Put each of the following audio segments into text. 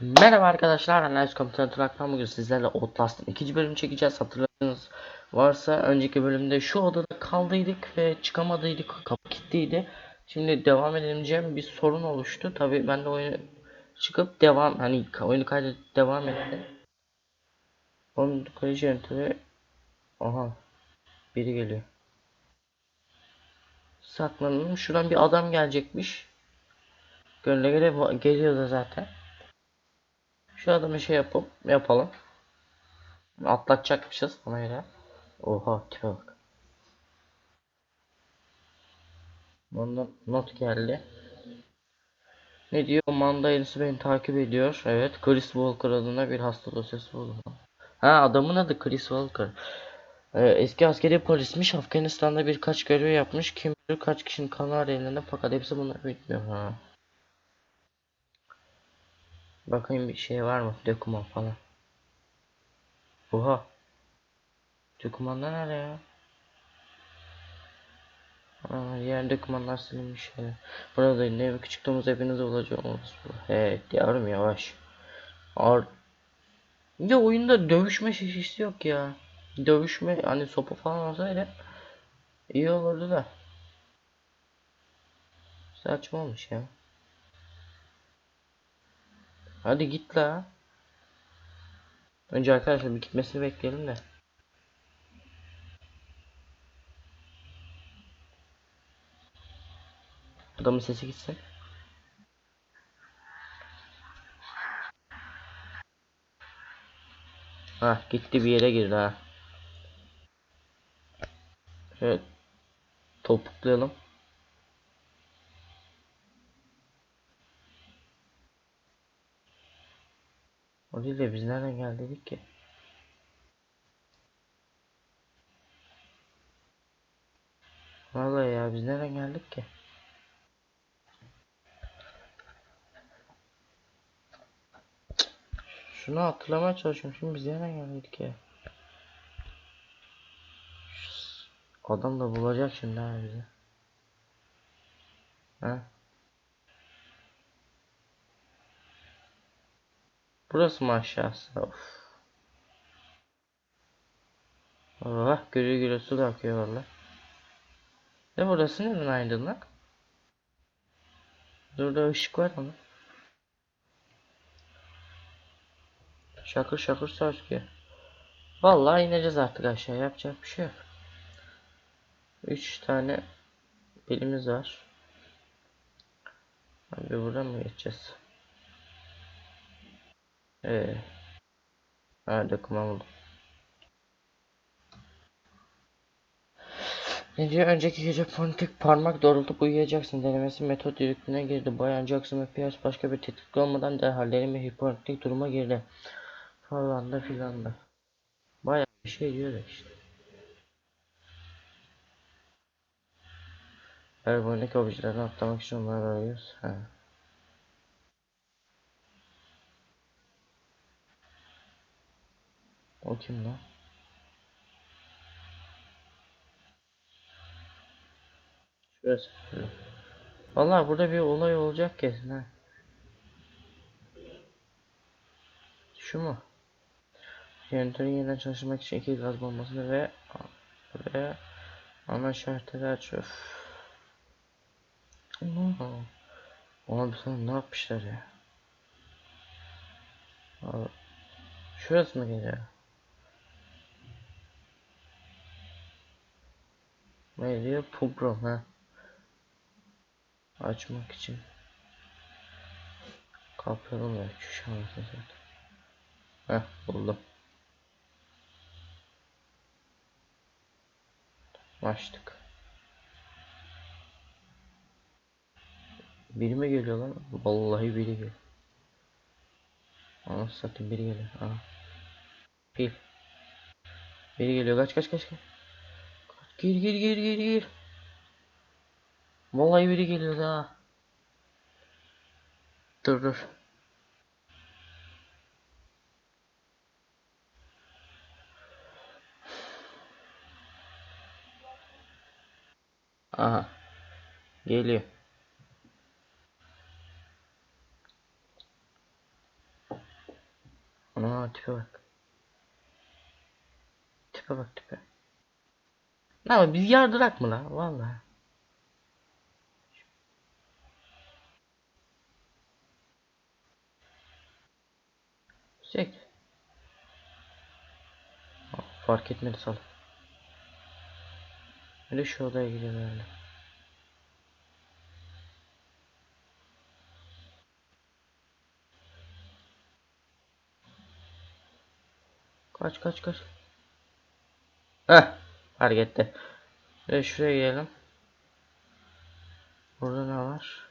Merhaba arkadaşlar, Analiz Komutanı Turak'tan bugün sizlerle Outlast'ın ikinci bölümü çekeceğiz. Hatırladığınız varsa önceki bölümde şu odada kaldıydık ve çıkamadıydık, kapı kilitliydi. Şimdi devam edemeyeceğim bir sorun oluştu. Tabi ben de oyunu çıkıp devam, hani oyunu kaydedip devam ettim. Onun kaleci yöntemi, aha biri geliyor. Saklanalım, şuradan bir adam gelecekmiş. Gönle gele geliyor da zaten. Şu adamı şey yapıp yapalım. Atlatacakmışız ona göre. Oha tipe bak. Ondan not geldi. Ne diyor? Manda yenisi beni takip ediyor. Evet. Chris Walker adına bir hasta dosyası buldum. Ha adamın adı Chris Walker. Ee, eski askeri polismiş. Afganistan'da birkaç görev yapmış. Kim bilir kaç kişinin kanı elinde fakat hepsi bunları bilmiyor. Ha. Bakayım bir şey var mı? Doküman falan. Oha. Dokümanda nerede ya? Aa, diğer dokümanlar silinmiş ya. Burada ne küçük domuz hepiniz olacağımız bu. Evet yavrum yavaş. Ar ya oyunda dövüşme şişesi yok ya. Dövüşme hani sopa falan olsaydı iyi olurdu da. Saçma olmuş ya. Hadi git la. Önce arkadaşlar bir gitmesini bekleyelim de. Adamın sesi gitsin. Ha gitti bir yere girdi ha. Evet. Topuklayalım. O değil de biz nereden geldik ki? Vallahi ya biz nereden geldik ki? Şunu hatırlamaya çalışıyorum. Şimdi biz nereden geldik ya? Adam da bulacak şimdi ha bizi. Ha? Burası mı aşağısı? Of. Allah güle güle su da akıyor valla. Ne burası neden aydınlık? Burada ışık var ama. Şakır şakır sarkıyor. Vallahi ineceğiz artık aşağı yapacak bir şey yok. 3 tane belimiz var. Abi buradan mı geçeceğiz? Ee. Ha doküman buldum. Ne diyor? Önceki gece politik parmak doğrultup uyuyacaksın denemesi metot yürütüne girdi. Bayan Jackson ve Pierce başka bir tetikli olmadan derhal derin bir duruma girdi. Falan da filan da. Bayağı bir şey diyor da işte. Boyundaki objelerden atlamak için onları arıyoruz. Ha. O kim lan? Şurası. Vallahi burada bir olay olacak kesin ha. Şu mu? Jeneratörün yeniden çalışmak için iki gaz bombasını ve buraya ana şartları açıyor. Oha. Abi sana ne yapmışlar ya? Şurası mı geliyor? Ne diyor? Pubrom ha. Açmak için. Kapıyorum ya şu şansı zaten. Heh buldum. Açtık. Biri mi geliyor lan? Vallahi biri geliyor. Anasını satayım biri geliyor. Aha. Pil. Biri geliyor. Kaç kaç kaç kaç. Gir gir gir gir gir. Vallahi biri geliyor daha. Dur dur. Aha. Geliyor. Ana tipe bak. Tipe bak tipe. Ama biz yardırak mı la? Vallahi. Çek. Fark etmedi sal. Öyle şu odaya gidelim öyle. Kaç kaç kaç. Heh. Fark etti. Ve şuraya gelelim. Burada ne var?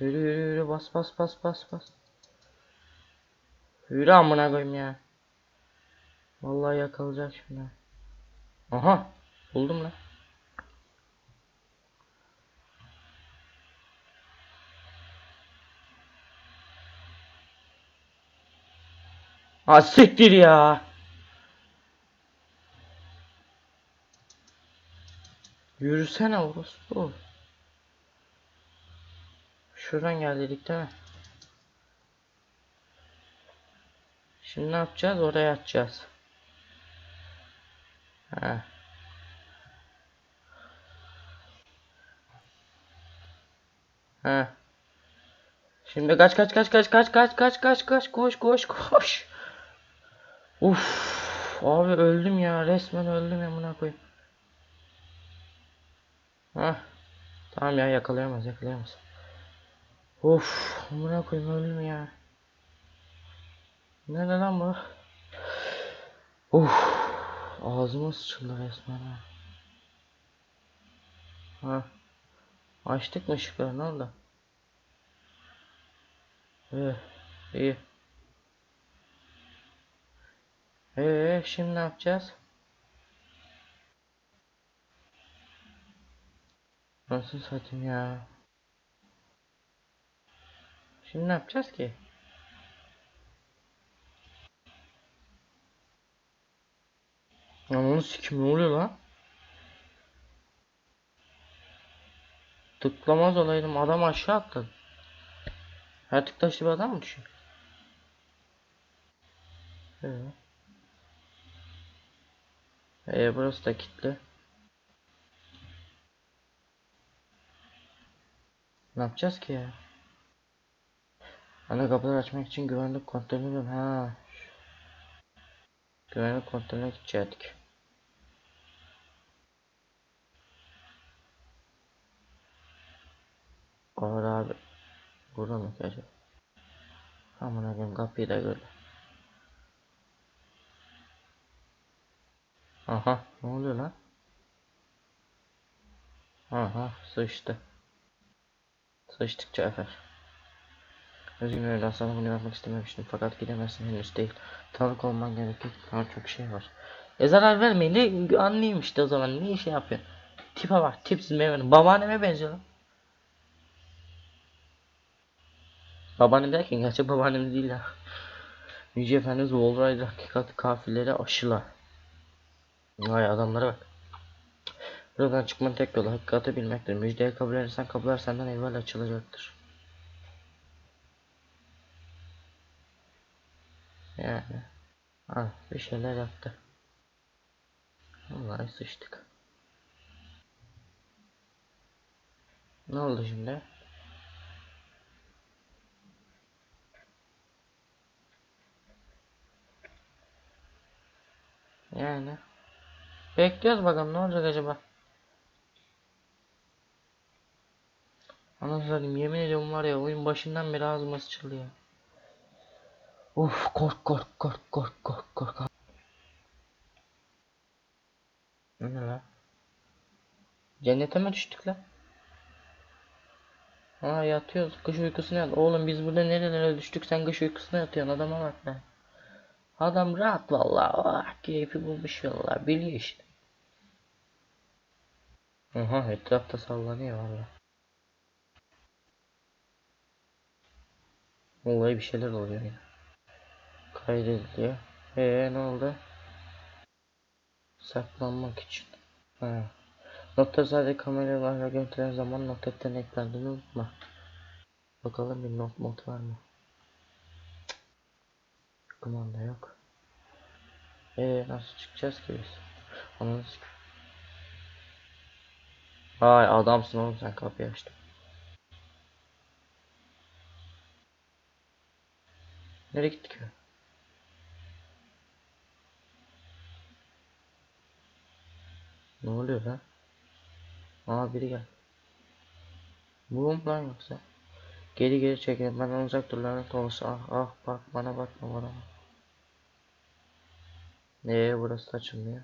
Yürü yürü yürü bas bas bas bas bas. Yürü amına koyayım ya. Vallahi yakalayacak şimdi. Aha buldum lan. Ha siktir ya. Yürüsene orospu. Şuradan gel dedik değil mi? Şimdi ne yapacağız? Oraya atacağız. Ha. Ha. Şimdi kaç kaç kaç kaç kaç kaç kaç kaç kaç koş koş koş. Uf. Abi öldüm ya. Resmen öldüm ya buna koyayım. Ha. Tamam ya yakalayamaz yakalayamaz. Of. Buna koyayım öldüm ya. Nerede lan bu? Uf. Ağzıma sıçıldı resmen ha. Ha. Açtık mı ışıkları ne oldu? İyi. İyi. Ee, şimdi ne yapacağız? Nasıl satayım ya? Şimdi ne yapacağız ki? Ananı sikim ne oluyor lan? Tıklamaz olaydım adam aşağı attı. Her tıktaşlı bir adam mı düşüyor? Ee. Ee, burası da kilitli. Ne yapacağız ki ya? Ana kapıları açmak için güvenlik kontrolü ha. Güvenlik kontrolüne gidecektik. Ağır abi. Burada mı ki acaba? Aman abim kapıyı da gördüm. Aha ne oluyor lan? Aha sıçtı. Sıçtık Cafer. Özgün öyle sana bunu yapmak istememiştim fakat gidemezsin henüz değil. Tanık olman gerekir. Daha çok şey var. E zarar vermeyin de anlayayım işte o zaman ne şey yapıyor. Tipe bak tipsiz meyvenin. Babaanneme benziyor lan. Babaannem derken gerçek babaannem değil ya. Yüce Efendimiz Volray'da hakikat kafirleri aşıla. Vay adamlara bak. Buradan çıkmanın tek yolu hakikati bilmektir. Müjdeyi kabul edersen kapılar senden evvel açılacaktır. Yani. Ah bir şeyler yaptı. Vallahi sıçtık. Ne oldu şimdi? Yani. Bekliyoruz bakalım ne olacak acaba. Anasını satayım yemin ediyorum var ya oyun başından beri ağzıma sıçılıyor. Of kork kork kork kork kork kork. Ne lan? Cennete mi düştük lan? Ha yatıyoruz kış uykusuna yat. Oğlum biz burada nerelere düştük sen kış uykusuna yatıyorsun adama bak lan. Adam rahat vallahi. Ah, keyfi bulmuş vallahi biliyor işte. Aha etrafta sallanıyor vallahi. Vallahi bir şeyler oluyor ya. Kaydediliyor. Eee ne oldu? Saklanmak için. Ha. Notları sadece kameralarla görüntülen zaman not yeteneklerini unutma. Bakalım bir not mod var mı? Kumanda yok. Ee nasıl çıkacağız ki biz? Ananı sik- Ay adamsın oğlum sen kapıyı açtın. Nereye gittik ya? Ne oluyor lan? Aa biri gel. Bu lan yoksa? Geri geri çekilin benden uzak dur lanet olsun. Ah ah bak bana bakma bana. Eee burası da açılmıyor.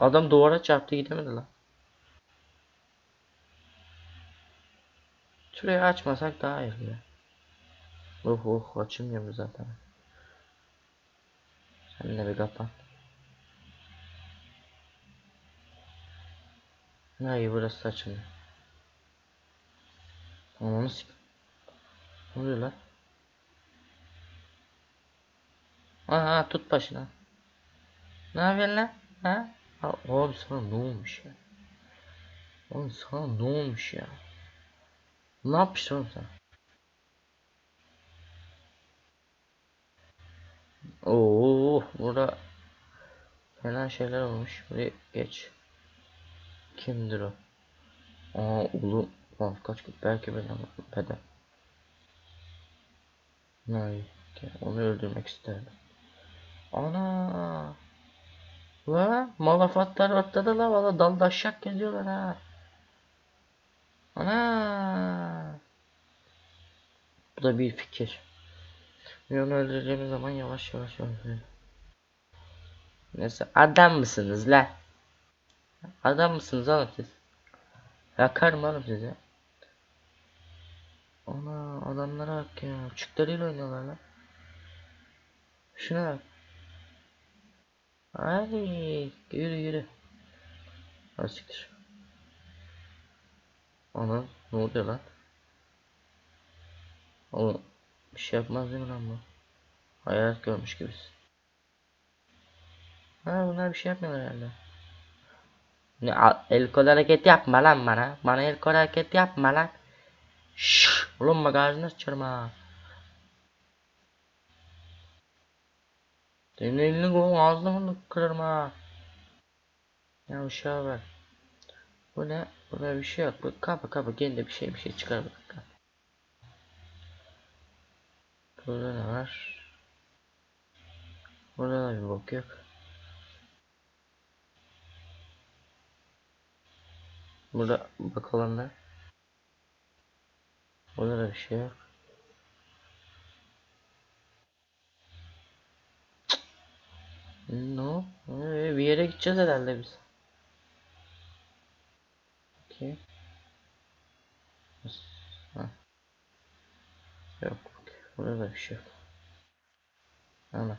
Adam duvara çarptı gidemedi lan. Şurayı açmasak daha iyi. Oh oh açılmıyor mu zaten. Sen de bir kapan. Hayır burası açılmıyor. Ananı sik. Ne oluyor lan? Aha tut başına. Ne yapıyorsun lan? Ha? Abi sana ne olmuş ya? Oğlum sana ne olmuş ya? Ne yapmışsın oğlum sen? Oo, burada fena şeyler olmuş. Buraya geç. Kimdir o? Aa ulu. Lan kaç belki benim peder. Hayır. Onu öldürmek isterdim. Ana. La malafatlar ortada la valla daldaşak geziyorlar ha. Ana. Bu da bir fikir. Ve onu öldüreceğimiz zaman yavaş yavaş öldürelim. Neyse adam mısınız la? Adam mısınız oğlum siz? Yakarım oğlum sizi. Ana adamlara bak ya. Çıklarıyla oynuyorlar lan. Şuna bak. Ay yürü yürü. Ha siktir. Ana ne oluyor lan? Oğlum bir şey yapmaz değil mi lan bu? Hayalet görmüş gibisin. Ha bunlar bir şey yapmıyorlar herhalde. Ne el kol hareket yapma lan bana. Bana el kol hareket yapma lan. Şşş. Oğlum bagajını sıçarım ha. Senin elini kolun ağzını bunu kırarım ha. Ya uşağa bak. Bu ne? Burada bir şey yok. Bu kapı kapı gene de bir şey bir şey çıkar bak. Burada ne var? Burada da bir bok yok. Burada bakalım ne? Burada da bir şey yok. No. Ee, bir yere gideceğiz herhalde biz. Okey. Yok. Burada da bir şey yok. Ana.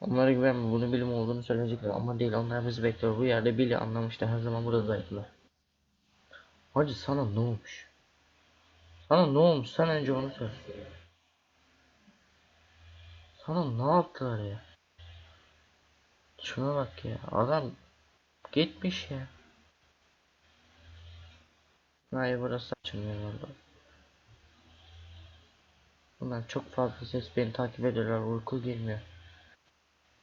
Onlara güvenme. Bunun bilim olduğunu söyleyecekler ama değil. Onlar bizi bekliyor. Bu yerde Billy anlamıştı. Her zaman burada zayıflar. Hacı sana ne olmuş? Sana ne olmuş? Sen önce onu söyle. Sana ne yaptılar ya? Şuna bak ya. Adam gitmiş ya. Hayır burası açılmıyor orada. Bunlar çok fazla ses beni takip ediyorlar. Uyku girmiyor.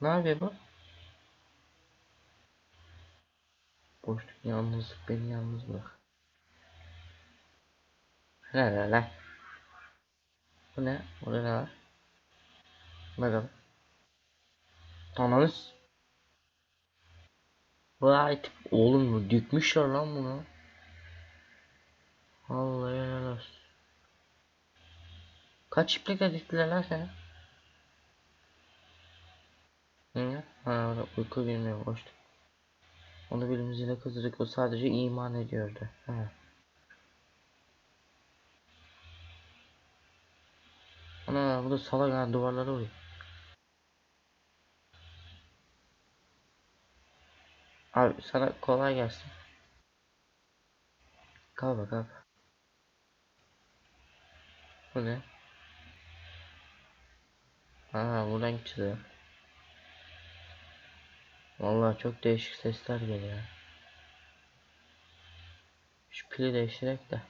Ne yapıyor bu? Boşluk yalnızlık beni yalnız bırak. Ne ne ne? Bu ne? Burada ne var? Bakalım. Ananız. Vay oğlum dikmişler lan bunu. Vallahi helal olsun. Kaç iplikle diktiler lan seni? Hı? Ha uyku girmiyor boşluk. Onu bilimiziyle kızdırdık o sadece iman ediyordu. Ha. Ana bu da salak ha duvarlara vuruyor. Abi sana kolay gelsin. Kalk bak abi. Bu ne? Aa buradan gideceğiz. Vallahi çok değişik sesler geliyor. Şu pili değiştirek de.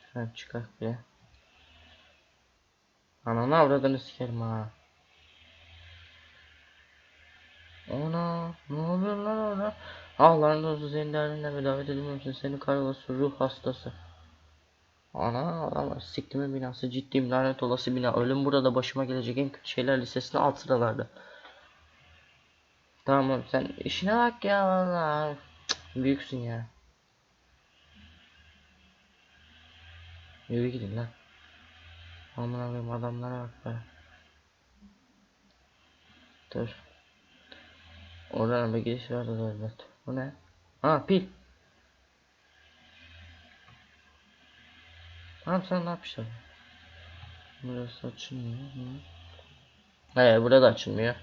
Şuradan çıkak bir. Ananı avradını sikerim ha. Ona ne oluyor lan orada? Allah'ın dostu senin derdinle bir davet edilmemişsin. Seni karalası ruh hastası. Ana adam siktimin binası ciddiyim lanet olası bina. Ölüm burada başıma gelecek en kötü şeyler listesinde alt sıralarda. Tamam sen işine bak ya vallahi. Cık, Büyüksün ya. Yürü gidin lan. Aman abim adamlara bak be. Dur. Oradan bir giriş vardı elbet. Bu ne? Ha pil. Tamam sen ne yapmışlar? Burası açılmıyor. Hayır burada açılmıyor.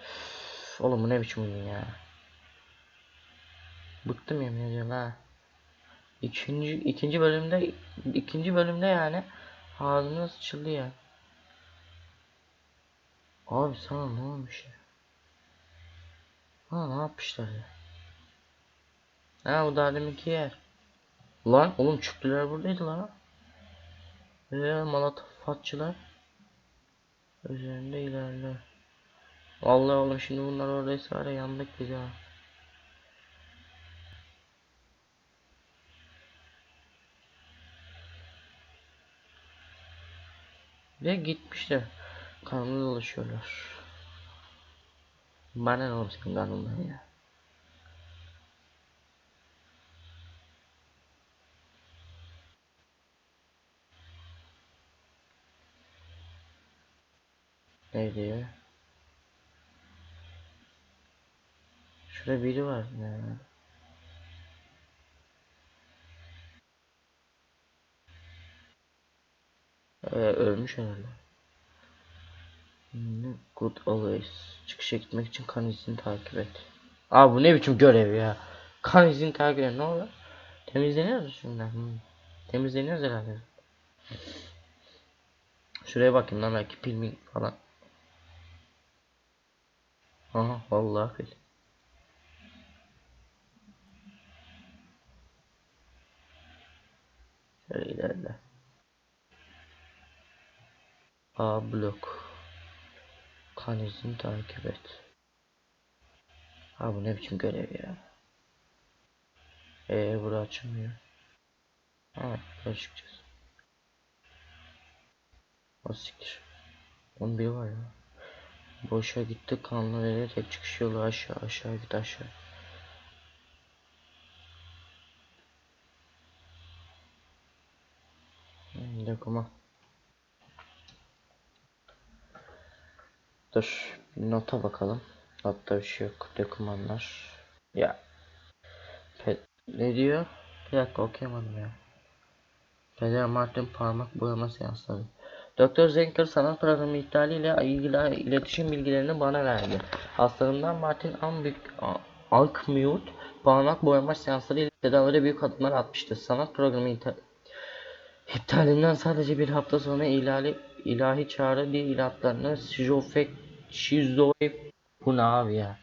Üf, Oğlum bu ne biçim oyun ya. Bıktım yemin ediyorum ha. İkinci, ikinci bölümde ikinci bölümde yani ağzımız açıldı ya. Abi sana ne olmuş ya? Ha ne yapmışlar ya? Ha bu daha deminki yer. Lan oğlum çüktüler buradaydı lan. Ve malatafatçılar üzerinde ilerliyor. Vallahi oğlum şimdi bunlar oradaysa var ya yandık biz ya. Ve gitmişler. Kanlı dolaşıyorlar. Bana ne senin kanından ya. Ne diyor? Şurada biri var ya. Ee, ölmüş herhalde. Good always. Çıkışa gitmek için kan izini takip et. Aa bu ne biçim görev ya? Kan izini takip et. Ne oluyor? Temizleniyoruz şimdi. Hmm. Temizleniyoruz herhalde. Şuraya bakayım lan belki pil mi falan. Aha vallahi pil. Şöyle ilerle. A blok. Kan izini takip et. Ha bu ne biçim görev ya. Eee bura açılmıyor. Ha böyle çıkacağız. O siktir. 11 var ya. Boşa gitti kanlı ve tek çıkış yolu aşağı aşağı git aşağı. Hmm, dokuma. Dur bir nota bakalım. Notta bir şey yok. Dokümanlar. Ya. Pe ne diyor? Bir dakika okuyamadım ya. Peder Martin parmak boyama seansları. Doktor Zenker sanat programı iptaliyle ilgili iletişim bilgilerini bana verdi. Hastalığımdan Martin Ambik Alkmute parmak boyama seansları ile tedavide büyük adımlar atmıştı. Sanat programı iptal İptalinden sadece bir hafta sonra ilahi, ilahi çağrı diye ilatlarını şizofek, abi ya?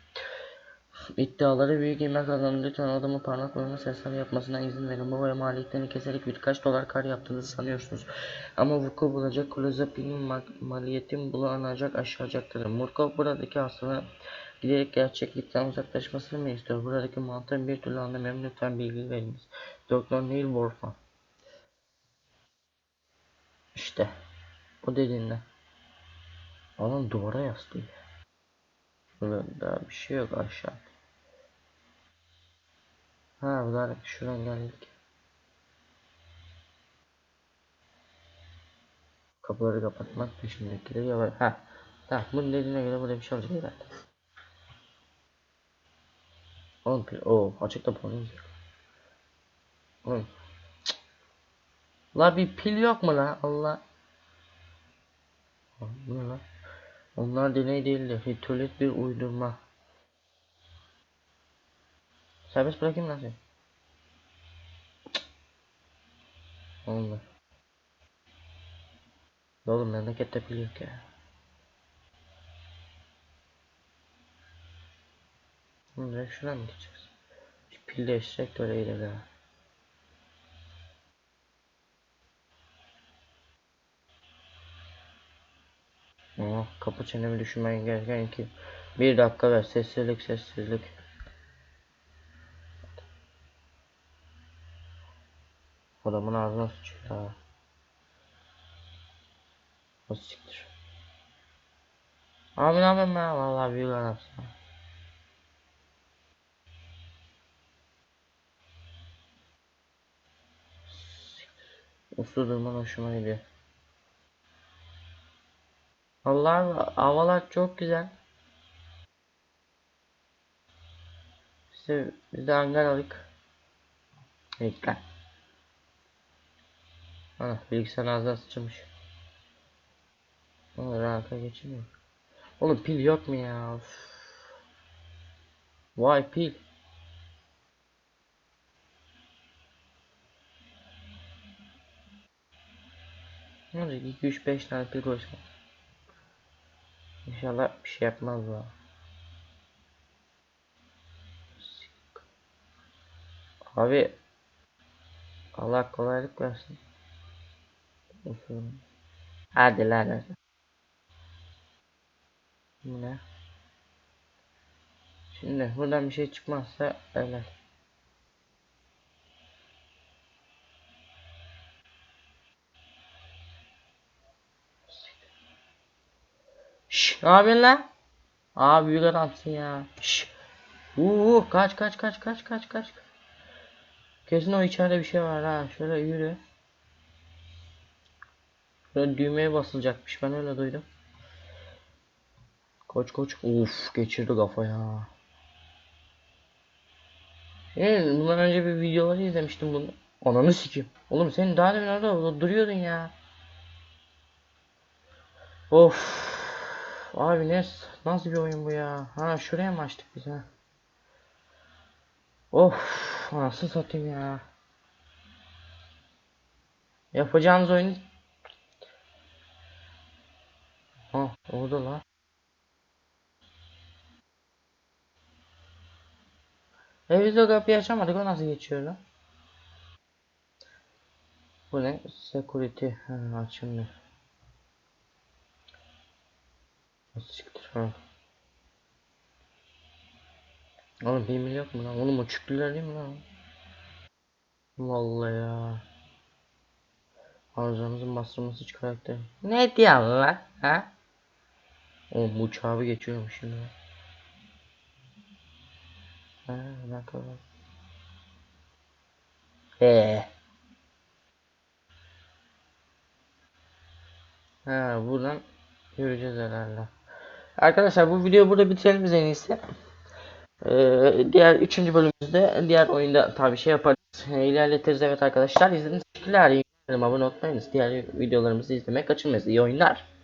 İddiaları büyük ivme kazandı. Lütfen adamın parmak boyama sesleri yapmasına izin verin. Bu ve maliyetlerini keserek birkaç dolar kar yaptığınızı sanıyorsunuz. Ama vuku bulacak klozapinin ma maliyetin bulanacak aşağıyacaktır. Murkov buradaki hastalığın giderek gerçeklikten uzaklaşmasını mı istiyor? Buradaki mantığın bir türlü anlamıyorum. Lütfen bilgi veriniz. Doktor Neil Wolfman. İşte. Bu dediğinde. Adam duvara yaslıyor. Burada bir şey yok aşağı. Ha bu da şuradan geldik. Kapıları kapatmak peşindekileri yavaş. Ha. Tamam bunun dediğine göre burada bir şey olacak herhalde. Oğlum pil. Oo açıkta porno yok. Oğlum. La bir pil yok mu la? Allah. Bu ne lan? Onlar deney değildi. Hitolet bir uydurma. Serbest bırakayım nasıl? Oldu. Oğlum memleket tepkili yok ya. Şimdi şuradan mı gideceğiz? Şu pil değişecek de öyle ilerle. Oh, kapı çenemi düşünmen gereken ki bir dakika ver sessizlik sessizlik. Adamın ağzına sıçıyor ha. O siktir. Abi ne yapayım ya vallahi büyük adamsın. Uslu durman hoşuma gidiyor. Allah havalar çok güzel. İşte biz de hangar aldık. Ana bilgisayar ağzına sıçramış. Oğlum rahata geçemiyor. Oğlum pil yok mu ya? Üf. Vay pil. Ne olacak 2 3 5 tane pil koysam. İnşallah bir şey yapmaz bu. Abi Allah kolaylık versin. Usulüm. Hadi lan hadi. Bu Ne? Şimdi buradan bir şey çıkmazsa öyle. Şş, ne yapıyorsun lan? Abi büyük adamsın ya. Şş. Uuu kaç kaç kaç kaç kaç kaç. Kesin o içeride bir şey var ha. Şöyle yürü. Şöyle düğmeye basılacakmış. Ben öyle duydum. Koç koç. Uf geçirdi kafaya. Şey, bundan önce bir videoları izlemiştim bunu. Ananı sikeyim. Oğlum sen daha demin orada duruyordun ya. Of. Abi ne nasıl bir oyun bu ya? Ha şuraya mı açtık biz ha? Of. Nasıl satayım ya? Yapacağımız oyun Ha oldu la. E biz o kapıyı açamadık o nasıl geçiyor lan? Bu ne? Security. Ha açılmıyor. Siktir ha? Oğlum bir yok mu lan? Oğlum o çıktılar değil mi lan? Vallahi ya. Arızamızın bastırması hiç karakter. Ne diyorsun lan? Ha? Oğlum uçağı bir geçiyormuş şimdi. Ha ne kadar. Eee. Ha buradan yürüyeceğiz herhalde. Arkadaşlar bu videoyu burada bitirelim en iyisi. Ee, diğer üçüncü bölümümüzde diğer oyunda tabii şey yaparız. Ee, ilerletiriz evet arkadaşlar. İzlediğiniz için teşekkürler. Abone olmayınız. Diğer videolarımızı izlemek kaçırmayınız. İyi oyunlar.